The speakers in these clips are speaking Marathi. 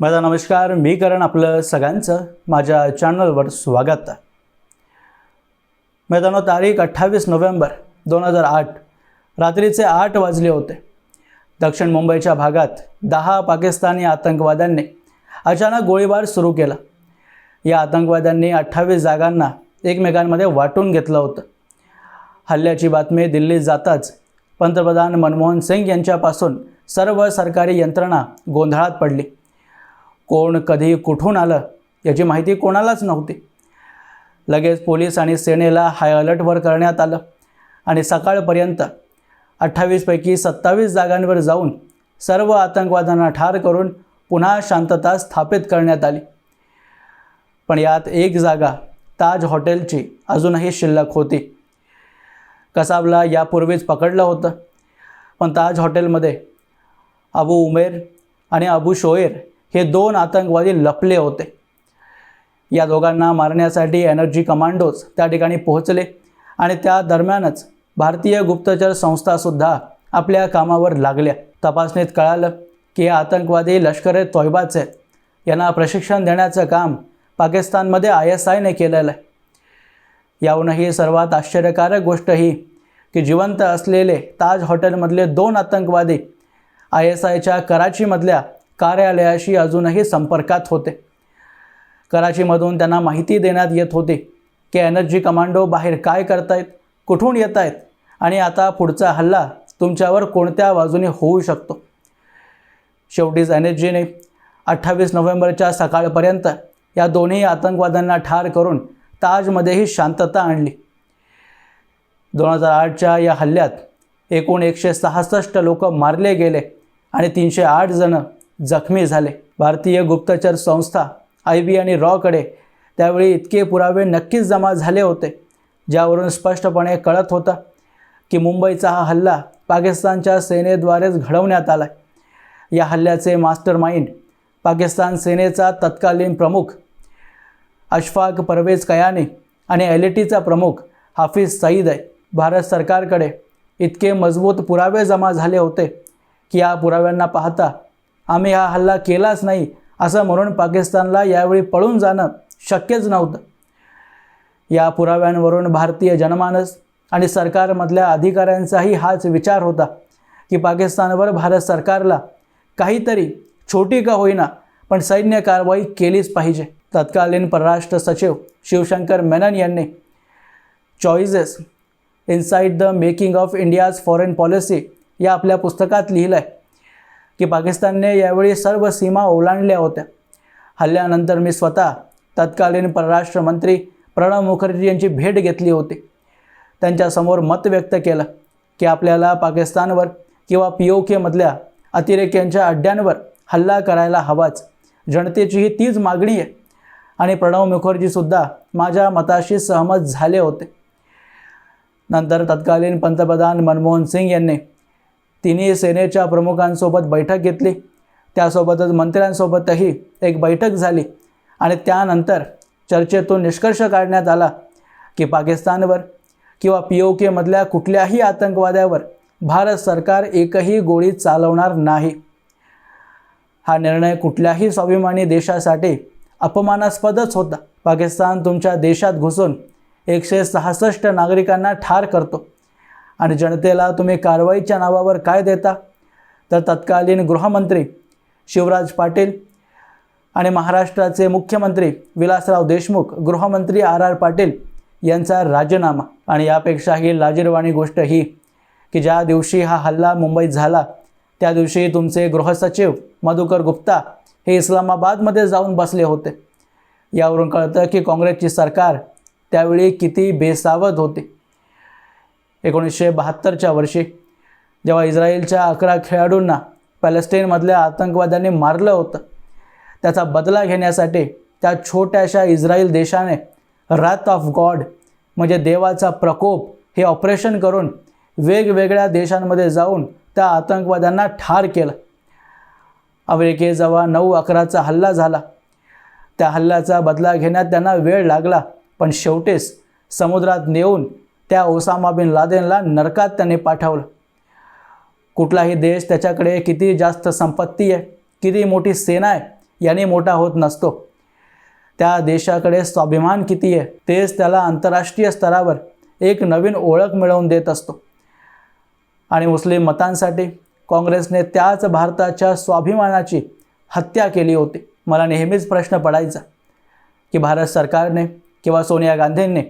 माझा नमस्कार मी करण आपलं सगळ्यांचं. माझ्या चॅनलवर स्वागत. मैदानो तारीख अठ्ठावीस नोव्हेंबर दोन हजार आठ. रात्रीचे आठ वाजले होते. दक्षिण मुंबईच्या भागात दहा पाकिस्तानी आतंकवाद्यांनी अचानक गोळीबार सुरू केला. या आतंकवाद्यांनी अठ्ठावीस जागांना एकमेकांमध्ये वाटून घेतलं होतं. हल्ल्याची बातमी दिल्लीत जाताच पंतप्रधान मनमोहन सिंग यांच्यापासून सर्व सरकारी यंत्रणा गोंधळात पडली. कोण कधी कुठून आलं याची माहिती कोणालाच नव्हती. लगेच पोलीस आणि सेनेला हाय अलर्टवर करण्यात आलं आणि सकाळपर्यंत अठ्ठावीसपैकी सत्तावीस जागांवर जाऊन सर्व आतंकवाद्यांना ठार करून पुन्हा शांतता स्थापित करण्यात आली. पण यात एक जागा ताज हॉटेलची अजूनही शिल्लक होती. कसाबला यापूर्वीच पकडलं होतं. पण ताज हॉटेलमध्ये अबू उमेर आणि अबू शोएर हे दोन आतंकवादी लपले होते. या दोघांना मारण्यासाठी एनर्जी कमांडोज त्या ठिकाणी पोहोचले आणि त्या दरम्यानच भारतीय गुप्तचर संस्थासुद्धा आपल्या कामावर लागल्या. तपासणीत कळालं की हे आतंकवादी लष्कर ए तोयबाचे आहेत यांना प्रशिक्षण देण्याचं काम पाकिस्तानमध्ये आय एस आयने केलेलं आहे. याहूनही सर्वात आश्चर्यकारक गोष्ट ही की जिवंत असलेले ताज हॉटेलमधले दोन आतंकवादी आय एस आयच्या कराचीमधल्या कार्यालयाशी अजूनही संपर्कात होते. कराचीमधून त्यांना माहिती देण्यात येत होती की एनर्जी कमांडो बाहेर काय करतायत कुठून येत आहेत आणि आता पुढचा हल्ला तुमच्यावर कोणत्या बाजूने होऊ शकतो? शेवटीच एनर्जीने अठ्ठावीस नोव्हेंबरच्या सकाळपर्यंत या दोन्ही आतंकवाद्यांना ठार करून ताजमध्येही शांतता आणली. दोन हजार आठच्या या हल्ल्यात एकूण एकशे सहासष्ट लोक मारले गेले आणि तीनशे आठ जणं जखमी झाले. भारतीय गुप्तचर संस्था आय बी आणि रॉकडे त्यावेळी इतके पुरावे नक्कीच जमा झाले होते ज्यावरून स्पष्टपणे कळत होतं की मुंबईचा हा हल्ला पाकिस्तानच्या सेनेद्वारेच घडवण्यात आला या हल्ल्याचे मास्टर माइंड पाकिस्तान सेनेचा तत्कालीन प्रमुख अशफाक परवेज कयानी आणि एल ई टीचा प्रमुख हाफिज सईद आहे. भारत सरकारकडे इतके मजबूत पुरावे जमा झाले होते की या पुराव्यांना पाहता आम्ही हा हल्ला केलाच नाही असं म्हणून पाकिस्तानला यावेळी पळून जाणं शक्यच नव्हतं. या पुराव्यांवरून भारतीय जनमानस आणि सरकारमधल्या अधिकाऱ्यांचाही हाच विचार होता की पाकिस्तानवर भारत सरकारला काहीतरी छोटी का होईना पण सैन्य कारवाई केलीच पाहिजे. तत्कालीन परराष्ट्र सचिव शिवशंकर मेनन यांनी choices inside the making of India's foreign policy या आपल्या पुस्तकात लिहिलं आहे की पाकिस्तानने यावेळी सर्व सीमा ओलांडल्या होत्या. हल्ल्यानंतर मी स्वतः तत्कालीन परराष्ट्र मंत्री प्रणव मुखर्जी यांची भेट घेतली होती. त्यांच्यासमोर मत व्यक्त केलं की आपल्याला पाकिस्तानवर किंवा पी ओ केमधल्या अतिरेक्यांच्या अड्ड्यांवर हल्ला करायला हवाच. जनतेची ही तीच मागणी आहे. आणि प्रणव मुखर्जीसुद्धा माझ्या मताशी सहमत झाले होते. नंतर तत्कालीन पंतप्रधान मनमोहन सिंग यांनी तिन्ही सेनेच्या प्रमुखांसोबत बैठक घेतली. त्यासोबतच मंत्र्यांसोबतही एक बैठक झाली आणि त्यानंतर चर्चेतून निष्कर्ष काढण्यात आला की पाकिस्तानवर किंवा पी ओ केमधल्या कुठल्याही आतंकवाद्यावर भारत सरकार एकही गोळी चालवणार नाही. हा निर्णय कुठल्याही स्वाभिमानी देशासाठी अपमानास्पदच होता. पाकिस्तान तुमच्या देशात घुसून एकशे सहासष्ट नागरिकांना ठार करतो. आणि जनतेला तुम्ही कारवाईच्या नावावर काय देता? तर तत्कालीन गृहमंत्री शिवराज पाटील आणि महाराष्ट्राचे मुख्यमंत्री विलासराव देशमुख गृहमंत्री आर आर पाटील यांचा राजीनामा. आणि यापेक्षाही लाजीरवाणी गोष्ट ही की ज्या दिवशी हा हल्ला मुंबईत झाला त्या दिवशी तुमचे गृहसचिव मधुकर गुप्ता हे इस्लामाबादमध्ये जाऊन बसले होते. यावरून कळतं की काँग्रेसची सरकार त्यावेळी किती बेसावध होती. एकोणीसशे बहात्तरच्या वर्षी जेव्हा इस्रायलच्या अकरा खेळाडूंना पॅलेस्टाईनमधल्या आतंकवाद्यांनी मारलं होतं त्याचा बदला घेण्यासाठी त्या छोट्याशा इस्रायल देशाने रात ऑफ गॉड म्हणजे देवाचा प्रकोप हे ऑपरेशन करून वेगवेगळ्या देशांमध्ये जाऊन त्या आतंकवाद्यांना ठार केलं. अमेरिकेजवळ नऊ अकराचा हल्ला झाला त्या हल्ल्याचा बदला घेण्यात त्यांना वेळ लागला पण शेवटीस समुद्रात नेऊन त्या ओसामा बिन लादेनला नरकात त्याने पाठवलं. कुठलाही देश त्याच्याकडे किती जास्त संपत्ती आहे किती मोठी सेना आहे याने मोठा होत नसतो. त्या देशाकडे स्वाभिमान किती आहे तेच त्याला आंतरराष्ट्रीय स्तरावर एक नवीन ओळख मिळवून देत असतो. आणि मुस्लिम मतांसाठी काँग्रेसने त्याच भारताच्या स्वाभिमानाची हत्या केली होती. मला नेहमीच प्रश्न पडायचा की भारत सरकारने किंवा सोनिया गांधींनी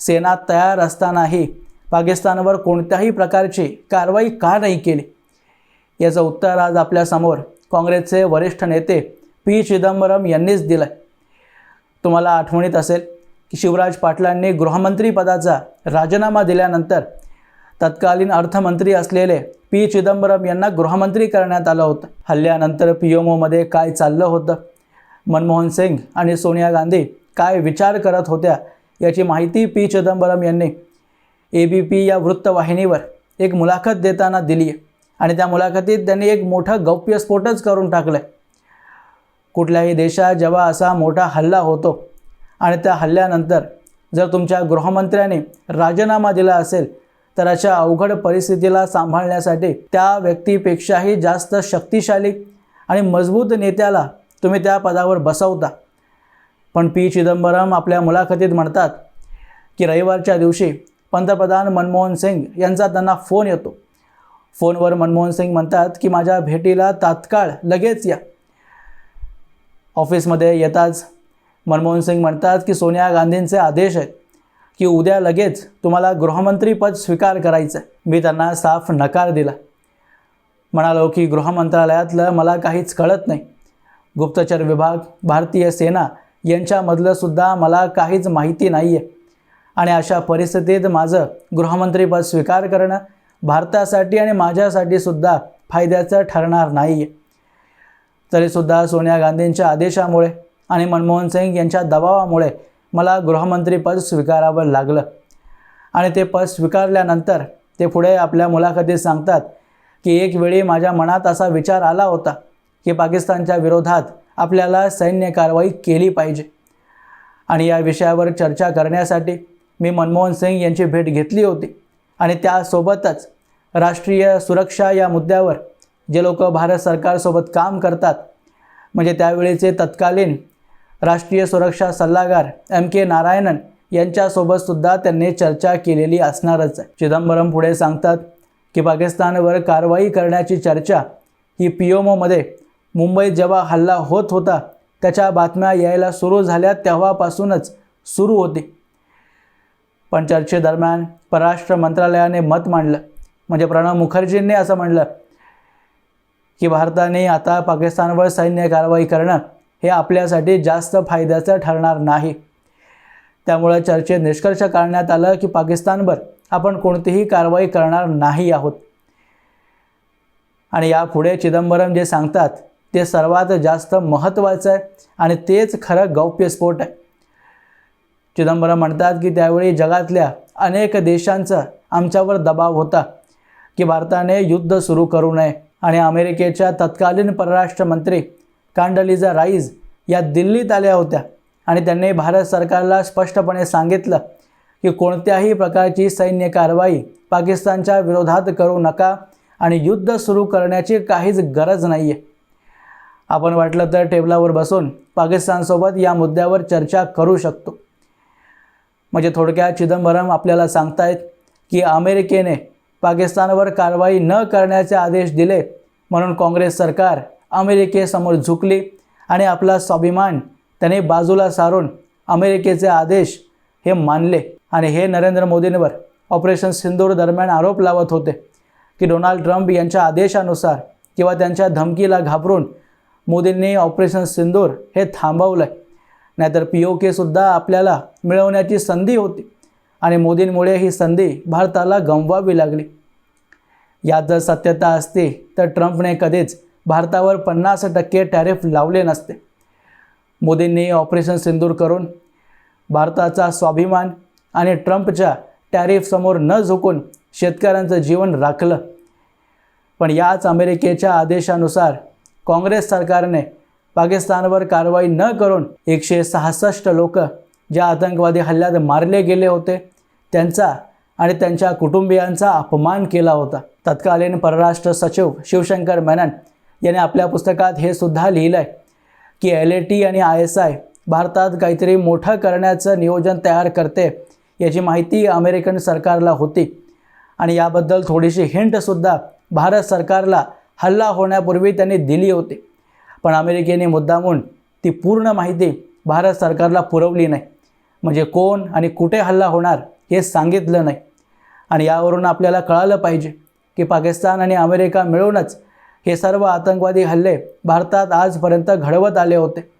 सेना तयार असतानाही पाकिस्तानवर कोणत्याही प्रकारची कारवाई का नाही केली? याचं उत्तर आज आपल्यासमोर काँग्रेसचे वरिष्ठ नेते पी चिदंबरम यांनीच दिलं आहे तुम्हाला आठवणीत असेल की शिवराज पाटलांनी गृहमंत्रीपदाचा राजीनामा दिल्यानंतर तत्कालीन अर्थमंत्री असलेले पी चिदंबरम यांना गृहमंत्री करण्यात आलं होतं. हल्ल्यानंतर पी एम ओमध्ये काय चाललं होतं? मनमोहन सिंग आणि सोनिया गांधी काय विचार करत होत्या? याची माहिती पी. चिदंबरम यांनी ए बी पी या वृत्तवाहिनीवर एक मुलाखत देताना दिली आहे. आणि त्या मुलाखतीत त्यांनी एक मोठा गौप्यस्फोटच करून टाकलं आहे कुठल्याही देशात जेव्हा असा मोठा हल्ला होतो आणि त्या हल्ल्यानंतर जर तुमच्या गृहमंत्र्याने राजीनामा दिला असेल तर अशा अवघड परिस्थितीला सांभाळण्यासाठी त्या व्यक्तीपेक्षाही जास्त शक्तिशाली आणि मजबूत नेत्याला तुम्ही त्या पदावर बसवता. पण पी. चिदंबरम आपल्या मुलाखतीत म्हणतात की रविवारच्या दिवशी पंतप्रधान मनमोहन सिंग यांचा त्यांना फोन येतो. फोनवर मनमोहन सिंग म्हणतात की माझ्या भेटीला तात्काळ लगेच या. ऑफिसमध्ये येताच मनमोहन सिंग म्हणतात की सोनिया गांधींचे आदेश आहेत की उद्या लगेच तुम्हाला गृहमंत्रीपद स्वीकार करायचं आहे मी त्यांना साफ नकार दिला. म्हणालो की गृहमंत्रालयातलं मला काहीच कळत नाही. गुप्तचर विभाग भारतीय सेना यांच्यामधलं सुद्धा मला काहीच माहिती नाही आहे आणि अशा परिस्थितीत माझं गृहमंत्रीपद स्वीकार करणं भारतासाठी आणि माझ्यासाठी सुद्धा फायद्याचं ठरणार नाही आहे तरीसुद्धा सोनिया गांधींच्या आदेशामुळे आणि मनमोहन सिंग यांच्या दबावामुळे मला गृहमंत्रीपद स्वीकारावं लागलं. आणि ते पद स्वीकारल्यानंतर ते पुढे आपल्या मुलाखतीत सांगतात की एक वेळी माझ्या मनात असा विचार आला होता की पाकिस्तानच्या विरोधात आपल्याला सैन्य कारवाई केली पाहिजे. आणि या विषयावर चर्चा करण्यासाठी मी मनमोहन सिंग यांची भेट घेतली होती. आणि त्यासोबतच राष्ट्रीय सुरक्षा या मुद्द्यावर जे लोक भारत सरकारसोबत काम करतात म्हणजे त्यावेळेचे तत्कालीन राष्ट्रीय सुरक्षा सल्लागार एम के नारायणन यांच्यासोबतसुद्धा त्यांनी चर्चा केलेली असणारच. आहे चिदंबरम पुढे सांगतात की पाकिस्तानवर कारवाई करण्याची चर्चा ही पी एम ओमध्ये मुंबईत जेव्हा हल्ला होत होता त्याच्या बातम्या यायला सुरू झाल्या तेव्हापासूनच सुरू होते. पण चर्चेदरम्यान परराष्ट्र मंत्रालयाने मत मांडलं. म्हणजे प्रणव मुखर्जींनी असं म्हणलं की भारताने आता पाकिस्तानवर सैन्य कारवाई करणं हे आपल्यासाठी जास्त फायद्याचं ठरणार नाही. त्यामुळे चर्चेत निष्कर्ष काढण्यात आलं की पाकिस्तानवर आपण कोणतीही कारवाई करणार नाही आहोत. आणि यापुढे चिदंबरम जे सांगतात ते सर्वात जास्त महत्त्वाचं आहे आणि तेच खरं गौप्यस्फोट आहे. चिदंबरम म्हणतात की त्यावेळी जगातल्या अनेक देशांचा आमच्यावर दबाव होता की भारताने युद्ध सुरू करू नये आणि अमेरिकेच्या तत्कालीन परराष्ट्र मंत्री कांडलिजा राईज या दिल्लीत आल्या होत्या आणि त्यांनी भारत सरकारला स्पष्टपणे सांगितलं की कोणत्याही प्रकारची सैन्य कारवाई पाकिस्तानच्या विरोधात करू नका आणि युद्ध सुरू करण्याची काहीच गरज नाही आहे आपण वाटलं तर टेबलावर बसून पाकिस्तानसोबत या मुद्द्यावर चर्चा करू शकतो. म्हणजे थोडक्यात चिदंबरम आपल्याला सांगतायत की अमेरिकेने पाकिस्तानवर कारवाई न करण्याचे आदेश दिले म्हणून काँग्रेस सरकार अमेरिकेसमोर झुकली आणि आपला स्वाभिमान त्याने बाजूला सारून अमेरिकेचे आदेश हे मानले. आणि हे नरेंद्र मोदींवर ऑपरेशन सिंदूर दरम्यान आरोप लावत होते की डोनाल्ड ट्रम्प यांच्या आदेशानुसार किंवा त्यांच्या धमकीला घाबरून मोदींनी ऑपरेशन सिंदूर हे थांबवलं आहे नाहीतर पी ओ केसुद्धा आपल्याला मिळवण्याची संधी होती आणि मोदींमुळे ही संधी भारताला गमवावी लागली. यात जर सत्यता असते तर ट्रम्पने कधीच भारतावर पन्नास टक्के टॅरिफ लावले नसते. मोदींनी ऑपरेशन सिंदूर करून भारताचा स्वाभिमान आणि ट्रम्पच्या टॅरिफसमोर न झुकून शेतकऱ्यांचं जीवन राखलं. पण याच अमेरिकेच्या आदेशानुसार काँग्रेस सरकारने पाकिस्तानवर कारवाई न करून एकशे सहासष्ट लोक ज्या आतंकवादी हल्ल्यात मारले गेले होते त्यांचा आणि त्यांच्या कुटुंबियांचा अपमान केला होता. तत्कालीन परराष्ट्र सचिव शिवशंकर मेनन यांनी आपल्या पुस्तकात हे सुद्धा लिहिलं आहे की एल ए टी आणि आय एस आय भारतात काहीतरी मोठं करण्याचं नियोजन तयार करते याची माहिती अमेरिकन सरकारला होती. आणि याबद्दल थोडीशी हिंटसुद्धा भारत सरकारला हल्ला होण्यापूर्वी त्यांनी दिली होती. पण अमेरिकेने मुद्दामून ती पूर्ण माहिती भारत सरकारला पुरवली नाही. म्हणजे कोण आणि कुठे हल्ला होणार हे सांगितलं नाही. आणि यावरून आपल्याला कळालं पाहिजे की पाकिस्तान आणि अमेरिका मिळूनच हे सर्व आतंकवादी हल्ले भारतात आजपर्यंत घडवत आले होते.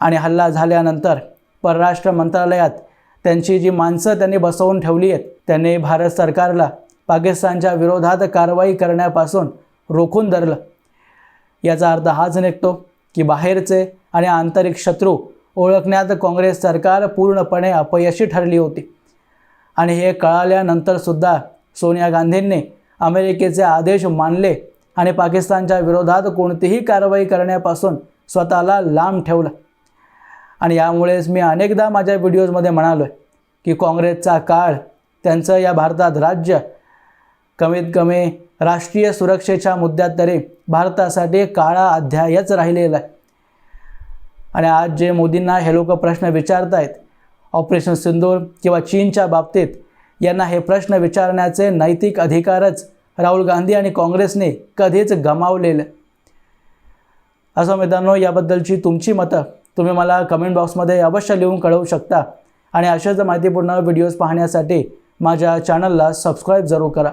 आणि हल्ला झाल्यानंतर परराष्ट्र मंत्रालयात त्यांची जी माणसं त्यांनी बसवून ठेवली आहेत त्यांनी भारत सरकारला पाकिस्तानच्या विरोधात कारवाई करण्यापासून रोखून धरलं. याचा अर्थ हाच निघतो की बाहेरचे आणि आंतरिक शत्रू ओळखण्यात काँग्रेस सरकार पूर्णपणे अपयशी ठरली होती. आणि हे कळाल्यानंतरसुद्धा सोनिया गांधींनी अमेरिकेचे आदेश मानले आणि पाकिस्तानच्या विरोधात कोणतीही कारवाई करण्यापासून स्वतःला लांब ठेवलं. आणि यामुळेच मी अनेकदा माझ्या व्हिडिओजमध्ये म्हणालो आहे की काँग्रेसचा काळ त्यांचं या भारतात राज्य कमीत कमी राष्ट्रीय सुरक्षेच्या मुद्द्यात तरी भारतासाठी काळा अध्यायच राहिलेला आहे. आणि आज जे मोदींना हे लोक प्रश्न विचारत आहेत ऑपरेशन सिंदूर किंवा चीनच्या बाबतीत यांना हे प्रश्न विचारण्याचे नैतिक अधिकारच राहुल गांधी आणि काँग्रेसने कधीच गमावलेलं. असं मित्रांनो याबद्दलची तुमची मतं तुम्ही मला कमेंट बॉक्समध्ये अवश्य लिहून कळवू शकता. आणि अशाच माहितीपूर्ण व्हिडिओज पाहण्यासाठी माझ्या चॅनलला सबस्क्राईब जरूर करा.